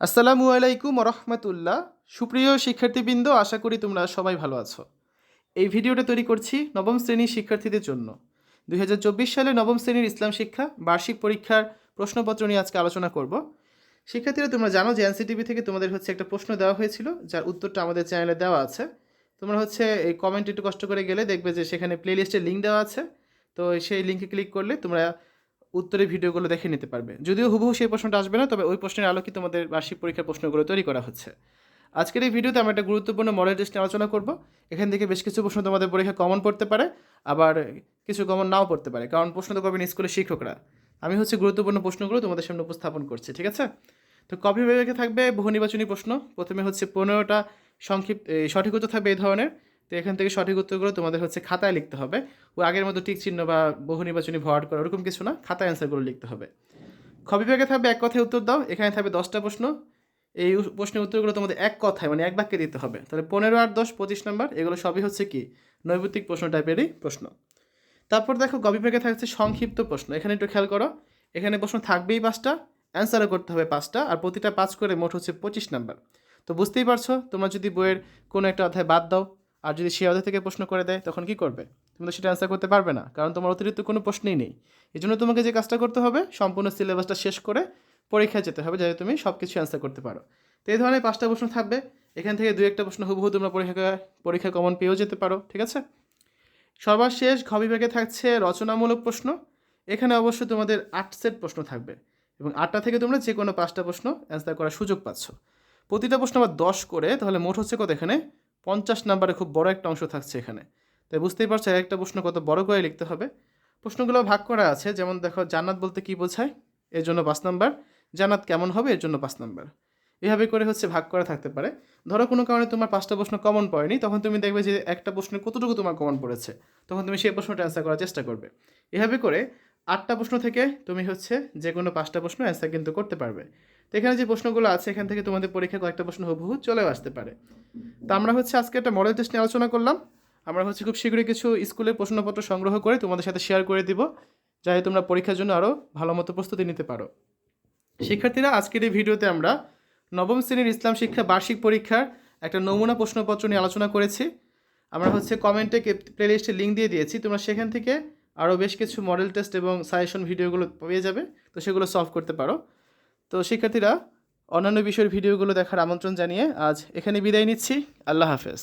আসসালামু আলাইকুম রহমতুল্লাহ সুপ্রিয় শিক্ষার্থীবৃন্দ, আশা করি তোমরা সবাই ভালো আছো। এই ভিডিওটা তৈরি করছি নবম শ্রেণির শিক্ষার্থীদের জন্য। দু হাজার চব্বিশ সালে নবম শ্রেণির ইসলাম শিক্ষা বার্ষিক পরীক্ষার প্রশ্নপত্র নিয়ে আজকে আলোচনা করব। শিক্ষার্থীরা, তোমরা জানো যে এনসিটিভি থেকে তোমাদের হচ্ছে একটা প্রশ্ন দেওয়া হয়েছিল, যার উত্তরটা আমাদের চ্যানেলে দেওয়া আছে। তোমরা হচ্ছে এই কমেন্ট একটু কষ্ট করে গেলে দেখবে যে সেখানে প্লেলিস্টের লিঙ্ক দেওয়া আছে। তো সেই লিঙ্কে ক্লিক করলে তোমরা উত্তরের ভিডিওগুলো দেখে নিতে পারবে। যদিও হুবহু সেই প্রশ্নটা আসবে না, তবে ওই প্রশ্নের আলোকে তোমাদের বার্ষিক পরীক্ষার প্রশ্নগুলো তৈরি করা হচ্ছে। আজকের এই ভিডিওতে আমরা একটা গুরুত্বপূর্ণ মডেল টেস্ট নিয়ে আলোচনা করব। এখান থেকে বেশ কিছু প্রশ্ন তোমাদের পরীক্ষা কমন পড়তে পারে, আবার কিছু কমন নাও পড়তে পারে, কারণ প্রশ্ন তো করবেন স্কুলের শিক্ষকরা। আমি হচ্ছে গুরুত্বপূর্ণ প্রশ্নগুলো তোমাদের সামনে উপস্থাপন করছি, ঠিক আছে? তো কপি বিভাগে থাকবে বহু নির্বাচনী প্রশ্ন। প্রথমে হচ্ছে পনেরোটা সংক্ষিপ্ত সঠিক উত্তর থাকবে এই ধরনের। তো এখান থেকে সঠিক উত্তরগুলো তোমাদের হচ্ছে খাতায় লিখতে হবে। ও আগের মতো টিক চিহ্ন বা বহু নির্বাচনী ভরাট করা ওরকম কিছু না, খাতায় অ্যান্সারগুলো লিখতে হবে। খ বিভাগে থাকবে এক কথায় উত্তর দাও, এখানে থাকবে দশটা প্রশ্ন। এই প্রশ্নের উত্তরগুলো তোমাদের এক কথায় মানে এক বাক্যে দিতে হবে। তাহলে পনেরো আর দশ, পঁচিশ নাম্বার, এগুলো সবই হচ্ছে কি? নৈমিত্তিক প্রশ্ন টাইপেরই প্রশ্ন। তারপর দেখো গ বিভাগে থাকছে সংক্ষিপ্ত প্রশ্ন, এখানে একটু খেয়াল করো। এখানে প্রশ্ন থাকবেই পাঁচটা অ্যান্সারও করতে হবে পাঁচটা, আর প্রতিটা পাঁচ করে মোট হচ্ছে পঁচিশ নাম্বার। তো বুঝতেই পারছ, তোমরা যদি বইয়ের কোনো একটা অধ্যায় বাদ দাও আর যদি সে অধ্যায় থেকে প্রশ্ন করে দেয়, তখন কি করবে? তুমি তো সেটা অ্যান্সার করতে পারবে না, কারণ তোমার অতিরিক্ত কোনো প্রশ্নই নেই। এই জন্য তোমাকে যে কাজটা করতে হবে, সম্পূর্ণ সিলেবাসটা শেষ করে পরীক্ষায় যেতে হবে, যাতে তুমি সব কিছু অ্যান্সার করতে পারো। তো এই ধরনের পাঁচটা প্রশ্ন থাকবে। এখান থেকে দু একটা প্রশ্ন হুবহু তোমরা পরীক্ষা পরীক্ষা কমন পেয়েও যেতে পারো, ঠিক আছে? সর্বশেষ ঘ বিভাগে থাকছে রচনামূলক প্রশ্ন। এখানে অবশ্যই তোমাদের আট সেট প্রশ্ন থাকবে এবং আটটা থেকে তোমরা যে কোনো পাঁচটা প্রশ্ন অ্যান্সার করার সুযোগ পাচ্ছ। প্রতিটা প্রশ্ন আবার দশ করে, তাহলে মোট হচ্ছে কত এখানে? পঞ্চাশ নাম্বারে খুব বড় একটা অংশ থাকছে এখানে। তাই বুঝতেই পারছ, এক একটা প্রশ্ন কত বড় করে লিখতে হবে। প্রশ্নগুলো ভাগ করা আছে, যেমন দেখো, জান্নাত বলতে কি বোঝায়? এর জন্য পাঁচ নাম্বার। জান্নাত কেমন হবে? এর জন্য পাঁচ নাম্বার। এভাবে করে হচ্ছে ভাগ করা থাকতে পারে। ধরো কোনো কারণে তোমার পাঁচটা প্রশ্ন কমন পড়েনি, তখন তুমি দেখবে যে একটা প্রশ্নের কতটুকু তোমার কমন পড়েছে, তখন তুমি সেই প্রশ্নটা অ্যান্সার করার চেষ্টা করবে। এভাবে করে আটটা প্রশ্ন থেকে তুমি হচ্ছে যে কোনো পাঁচটা প্রশ্ন অ্যান্সার কিন্তু করতে পারবে। এখানে যে প্রশ্নগুলো আছে, এখান থেকে তোমাদের পরীক্ষায় কয়েকটা প্রশ্ন হুবহু চলেও আসতে পারে। তো আমরা হচ্ছে আজকে একটা মডেল টেস্ট নিয়ে আলোচনা করলাম। আমরা হচ্ছে খুব শীঘ্রই কিছু স্কুলের প্রশ্নপত্র সংগ্রহ করে তোমাদের সাথে শেয়ার করে দিব, যাতে তোমরা পরীক্ষার জন্য আরও ভালো মতো প্রস্তুতি নিতে পারো। শিক্ষার্থীরা, আজকের এই ভিডিওতে আমরা নবম শ্রেণির ইসলাম শিক্ষা বার্ষিক পরীক্ষার একটা নমুনা প্রশ্নপত্র নিয়ে আলোচনা করেছি। আমরা হচ্ছে কমেন্টে প্লেলিস্টে লিঙ্ক দিয়ে দিয়েছি। তোমরা সেখান থেকে আরও বেশ কিছু মডেল টেস্ট এবং সাজেশন ভিডিওগুলো পেয়ে যাবে। তো সেগুলো সলভ করতে পারো। তো শিক্ষার্থীরা অন্যান্য বিষয়ের ভিডিওগুলো দেখার আমন্ত্রণ জানিয়ে আজ এখানে বিদায় নিচ্ছি। আল্লাহ হাফেজ।